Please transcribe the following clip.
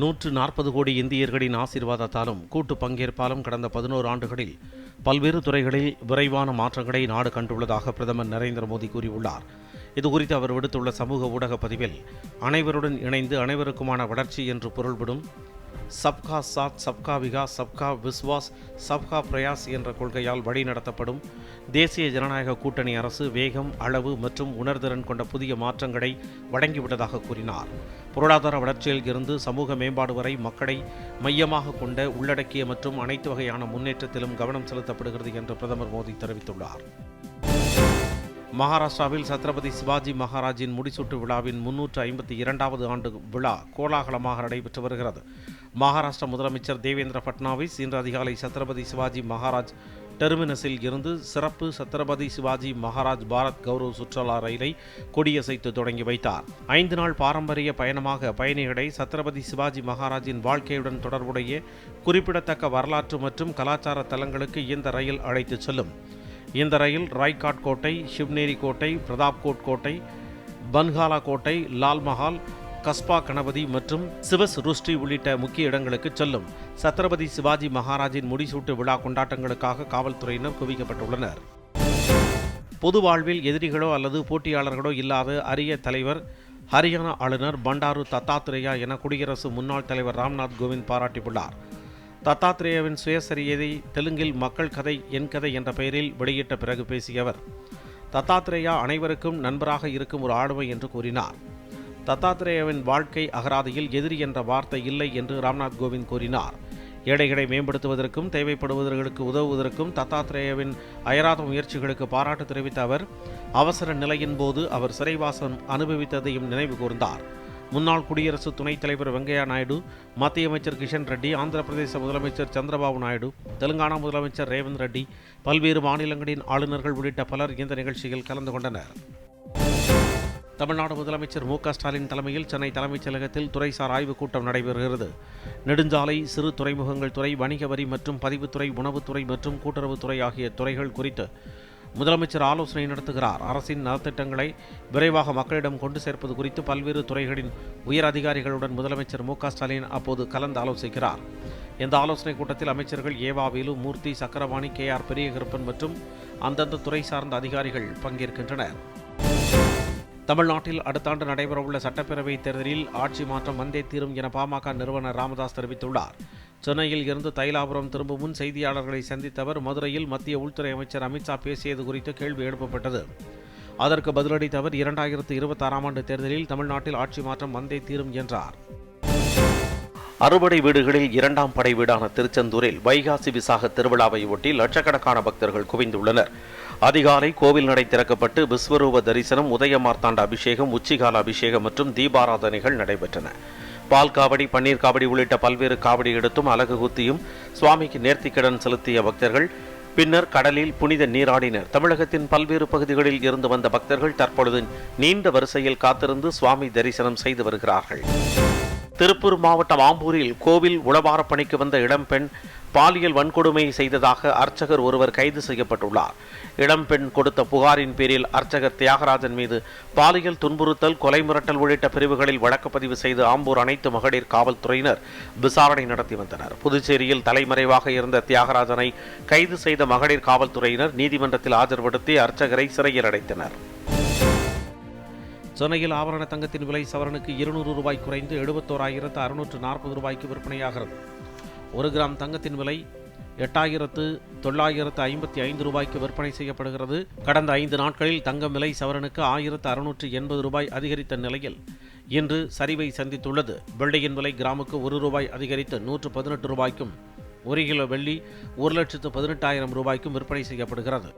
நூற்று நாற்பது கோடி இந்தியர்களின் ஆசீர்வாதத்தாலும் கூட்டு பங்கேற்பாலும் கடந்த பதினோரு ஆண்டுகளில் பல்வேறு துறைகளில் விரைவான மாற்றங்களை நாடு கண்டுள்ளதாக பிரதமர் நரேந்திர மோடி கூறியுள்ளார். இதுகுறித்து அவர் விடுத்துள்ள சமூக ஊடக பதிவில் அனைவருடன் இணைந்து அனைவருக்குமான வளர்ச்சி என்று பொருள்படும் சப்கா சாத் சப்கா விகாஸ் சப்கா விஸ்வாஸ் சப்கா பிரயாஸ் என்ற கொள்கையால் வழிநடத்தப்படும் தேசிய ஜனநாயக கூட்டணி அரசு வேகம் அளவு மற்றும் உணர்திறன் கொண்ட புதிய மாற்றங்களை வழங்கிவிட்டதாக கூறினார். பொருளாதார வளர்ச்சியில் இருந்து சமூக மேம்பாடு வரை மக்களை மையமாக கொண்ட உள்ளடக்கிய மற்றும் அனைத்து வகையான முன்னேற்றத்திலும் கவனம் செலுத்தப்படுகிறது என்று பிரதமர் மோடி தெரிவித்துள்ளார். மகாராஷ்டிராவில் சத்ரபதி சிவாஜி மகாராஜின் முடிசூட்டு விழாவின் முன்னூற்று ஐம்பத்தி இரண்டாவது ஆண்டு விழா கோலாகலமாக நடைபெற்று வருகிறது. மகாராஷ்டிர முதலமைச்சர் தேவேந்திர பட்னாவிஸ் இன்று அதிகாலை சத்ரபதி சிவாஜி மகாராஜ் டெர்மினஸில் இருந்து சிறப்பு சத்ரபதி சிவாஜி மகாராஜ் பாரத் கௌரவ் சுற்றுலா ரயிலை கொடியசைத்து தொடங்கி வைத்தார். ஐந்து நாள் பாரம்பரிய பயணமாக பயணிகளை சத்ரபதி சிவாஜி மகாராஜின் வாழ்க்கையுடன் தொடர்புடைய குறிப்பிடத்தக்க வரலாற்று மற்றும் கலாச்சார தலங்களுக்கு இந்த ரயில் அழைத்துச் செல்லும். இந்த ரயில் ராய்காட் கோட்டை சிவ்னேரி கோட்டை பிரதாப்கோட் கோட்டை பன்காலா கோட்டை லால் மஹால் கஸ்பா கணபதி மற்றும் சிவஸ் ருஷ்டி உள்ளிட்ட முக்கிய இடங்களுக்கு செல்லும் சத்ரபதி சிவாஜி மகாராஜின் முடிசூட்டு விழா கொண்டாட்டங்களுக்காக காவல்துறையினர் குவிக்கப்பட்டுள்ளனர். பொது வாழ்வில் எதிரிகளோ அல்லது போட்டியாளர்களோ இல்லாத அரிய தலைவர் ஹரியானா ஆளுநர் பண்டாரு தத்தாத்ரேயா என குடியரசு முன்னாள் தலைவர் ராம்நாத் கோவிந்த் பாராட்டியுள்ளார். தத்தாத்ரேயாவின் சுயசரியதை தெலுங்கில் மக்கள் கதை என் கதை என்ற பெயரில் வெளியிட்ட பிறகு பேசிய அவர் தத்தாத்ரேயா அனைவருக்கும் நண்பராக இருக்கும் ஒரு ஆளுமை என்று கூறினார். தத்தாத்ரேயாவின் வாழ்க்கை அகராதியில் எதிரி என்ற வார்த்தை இல்லை என்று ராம்நாத் கோவிந்த் கூறினார். ஏழைகளை மேம்படுத்துவதற்கும் தேவைப்படுவதற்கு உதவுவதற்கும் தத்தாத்ரேயாவின் அயராத முயற்சிகளுக்கு பாராட்டு தெரிவித்த அவர் அவசர நிலையின் போது அவர் சிறைவாசம் அனுபவித்ததையும் நினைவு கூர்ந்தார். முன்னாள் குடியரசு துணைத் தலைவர் வெங்கையா நாயுடு மத்திய அமைச்சர் கிஷன் ரெட்டி ஆந்திர பிரதேச முதலமைச்சர் சந்திரபாபு நாயுடு தெலுங்கானா முதலமைச்சர் ரேவந்த் ரெட்டி பல்வேறு மாநிலங்களின் ஆளுநர்கள் உள்ளிட்ட பலர் இந்த நிகழ்ச்சியில் கலந்து கொண்டனர். தமிழ்நாடு முதலமைச்சர் மு ஸ்டாலின் தலைமையில் சென்னை தலைமைச் செயலகத்தில் துறைசார் ஆய்வுக் கூட்டம் நடைபெறுகிறது. நெடுஞ்சாலை சிறு துறைமுகங்கள் துறை வணிக வரி மற்றும் பதிவுத்துறை உணவுத்துறை மற்றும் கூட்டுறவுத்துறை ஆகிய துறைகள் குறித்து முதலமைச்சர் ஆலோசனை நடத்துகிறார். அரசின் நலத்திட்டங்களை விரைவாக மக்களிடம் கொண்டு சேர்ப்பது குறித்து பல்வேறு துறைகளின் உயர் அதிகாரிகளுடன் முதலமைச்சர் மு ஸ்டாலின் அப்போது கலந்து ஆலோசிக்கிறார். இந்த ஆலோசனைக் கூட்டத்தில் அமைச்சர்கள் E V Velu Moorthy Chakkaravani K R Periyakaruppan மற்றும் அந்தந்த துறை சார்ந்த அதிகாரிகள் பங்கேற்கின்றனர். தமிழ்நாட்டில் அடுத்த ஆண்டு நடைபெறவுள்ள சட்டப்பேரவைத் தேர்தலில் ஆட்சி மாற்றம் வந்தே தீரும் என பாமக நிறுவனர் ராமதாஸ் தெரிவித்துள்ளார். சென்னையில் இருந்து தைலாபுரம் திரும்பும் முன் செய்தியாளர்களை சந்தித்தவர் மதுரையில் மத்திய உள்துறை அமைச்சர் அமித்ஷா பேசியது குறித்து கேள்வி எழுப்பப்பட்டது. அதற்கு பதிலளித்த அவர் இரண்டாயிரத்து இருபத்தாறாம் ஆண்டு தேர்தலில் தமிழ்நாட்டில் ஆட்சி மாற்றம் வந்தே தீரும் என்றார். அறுபடை வீடுகளில் இரண்டாம் படை வீடான திருச்செந்தூரில் வைகாசி விசாக திருவிழாவை ஒட்டி லட்சக்கணக்கான பக்தர்கள் குவிந்துள்ளனர். அதிகாலை கோவில் நடை திறக்கப்பட்டு விஸ்வரூப தரிசனம் உதய மார்த்தாண்ட அபிஷேகம் உச்சிகால அபிஷேகம் மற்றும் தீபாராதனைகள் நடைபெற்றன. பால் காவடி பன்னீர் காவடி உள்ளிட்ட பல்வேறு காவடி எடுத்தும் அலகு குத்தியும் சுவாமிக்கு நேர்த்திக்கடன் செலுத்திய பக்தர்கள் பின்னர் கடலில் புனித நீராடினர். தமிழகத்தின் பல்வேறு பகுதிகளில் இருந்து வந்த பக்தர்கள் தற்பொழுது நீண்ட வரிசையில் காத்திருந்து சுவாமி தரிசனம் செய்து வருகிறார்கள். திருப்பூர் மாவட்டம் ஆம்பூரில் கோவில் உளவார பணிக்கு வந்த இளம்பெண் பாலியல் வன்கொடுமை செய்ததாக அர்ச்சகர் ஒருவர் கைது செய்யப்பட்டுள்ளார். இளம்பெண் கொடுத்த புகாரின் பேரில் அர்ச்சகர் தியாகராஜன் மீது பாலியல் துன்புறுத்தல் கொலை மிரட்டல் உள்ளிட்ட பிரிவுகளில் வழக்குப்பதிவு செய்து ஆம்பூர் அனைத்து மகளிர் காவல்துறையினர் விசாரணை நடத்தி வந்தனர். புதுச்சேரியில் தலைமறைவாக இருந்த தியாகராஜனை கைது செய்த மகளிர் காவல்துறையினர் நீதிமன்றத்தில் ஆஜர்படுத்தி அர்ச்சகரை சிறையில் அடைத்தனர். சென்னையில் ஆபரண தங்கத்தின் விலை சவரனுக்கு இருநூறு ரூபாய் குறைந்து எழுபத்தோராயிரத்து அறுநூற்று நாற்பது ரூபாய்க்கு விற்பனையாகிறது. ஒரு கிராம் தங்கத்தின் விலை எட்டாயிரத்து தொள்ளாயிரத்து ஐம்பத்தி ஐந்து ரூபாய்க்கு விற்பனை செய்யப்படுகிறது. கடந்த ஐந்து நாட்களில் தங்கம் விலை சவரனுக்கு ஆயிரத்து அறுநூற்று எண்பது ரூபாய் அதிகரித்த நிலையில் இன்று சரிவை சந்தித்துள்ளது. வெள்ளியின் விலை கிராமுக்கு ஒரு ரூபாய் அதிகரித்து நூற்று பதினெட்டு ரூபாய்க்கும் ஒரு கிலோ வெள்ளி ஒரு லட்சத்து பதினெட்டாயிரம் ரூபாய்க்கும் விற்பனை செய்யப்படுகிறது.